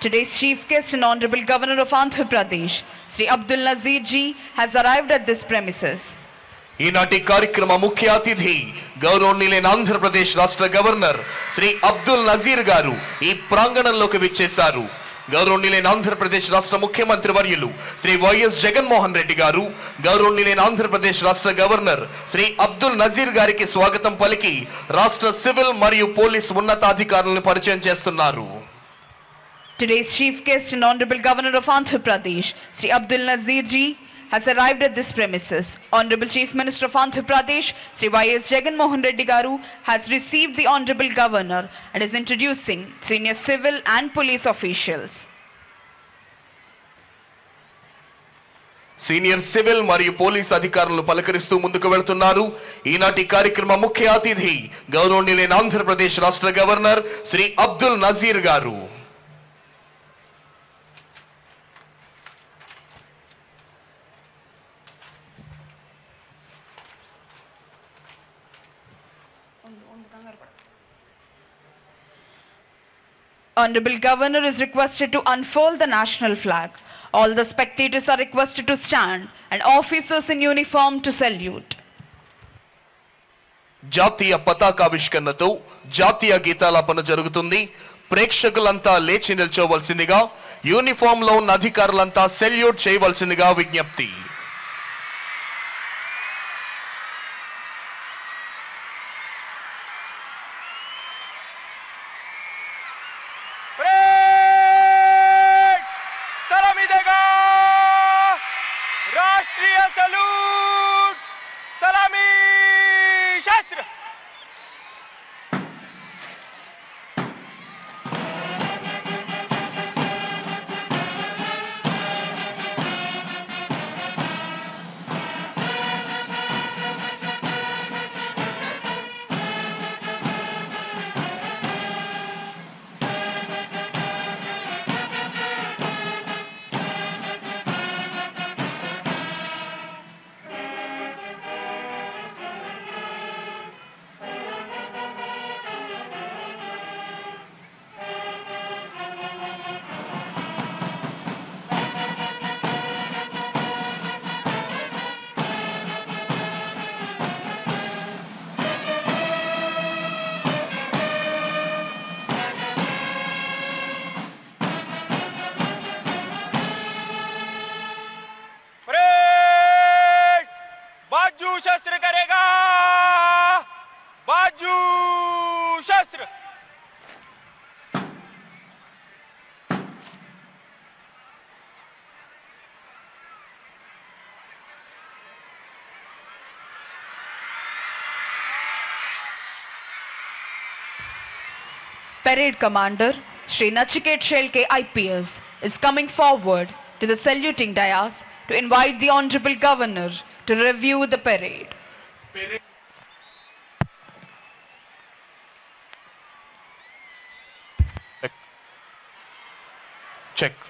Today's chief guest and Honorable Governor of Andhra Pradesh, Sri Abdul Nazir ji, has arrived at this premises. ఈనాటి కార్యక్రమ ముఖ్య అతిథి గౌరవనీయులైన ఆంధ్రప్రదేశ్ రాష్ట్ర గవర్నర్ శ్రీ అబ్దుల్ నజీర్ గారు ఈ ప్రాంగణంలోకి విచ్చేశారు గౌరవనీయులైన ఆంధ్రప్రదేశ్ రాష్ట్ర ముఖ్యమంత్రి వర్యులు శ్రీ వైఎస్ జగన్మోహన్ రెడ్డి గారు గౌరవనీయులైన ఆంధ్రప్రదేశ్ రాష్ట్ర గవర్నర్ శ్రీ అబ్దుల్ నజీర్ గారికి స్వాగతం పలికి రాష్ట్ర సివిల్ మరియు పోలీస్ ఉన్నతాధికారులను పరిచయం చేస్తున్నారు Today's chief guest and Honorable Governor of Andhra Pradesh, Sri Abdul Nazir ji, has arrived at this premises. Honorable Chief Minister of Andhra Pradesh, Sri Y.S. Jagan Mohan Reddy Garu, has received the Honorable Governor and is introducing senior civil and police officials. Senior civil మరియు police అధికారులు పలకరిస్తూ ముందుకు వెళ్తున్నారు ఈనాటి కార్యక్రమ ముఖ్య అతిథి గౌరవనీయులైన ఆంధ్రప్రదేశ్ రాష్ట్ర గవర్నర్ శ్రీ అబ్దుల్ నజీర్ గారు Honorable Governor is requested to unfold the national flag. All the spectators are requested to stand and officers in uniform to salute. జాతీయ పతాకావిష్కరణతో జాతీయ గీతాలాపన జరుగుతుంది ప్రేక్షకులంతా లేచి నిల్చోవలసిందిగా యూనిఫామ్లో ఉన్న అధికారులంతా సెల్యూట్ చేయవలసిందిగా విజ్ఞప్తి Parade Commander Sri Nachiket Shelke IPS is coming forward to the saluting dais to invite the Honorable Governor to review the parade. Check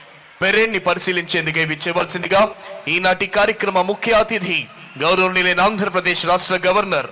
parade ని పరిశీలించేందుకే విచ్చేవలసిందిగా ఈనాటి కార్యక్రమ ముఖ్య అతిథి గౌరవనీయులైన ఆంధ్రప్రదేశ్ రాష్ట్ర గవర్నర్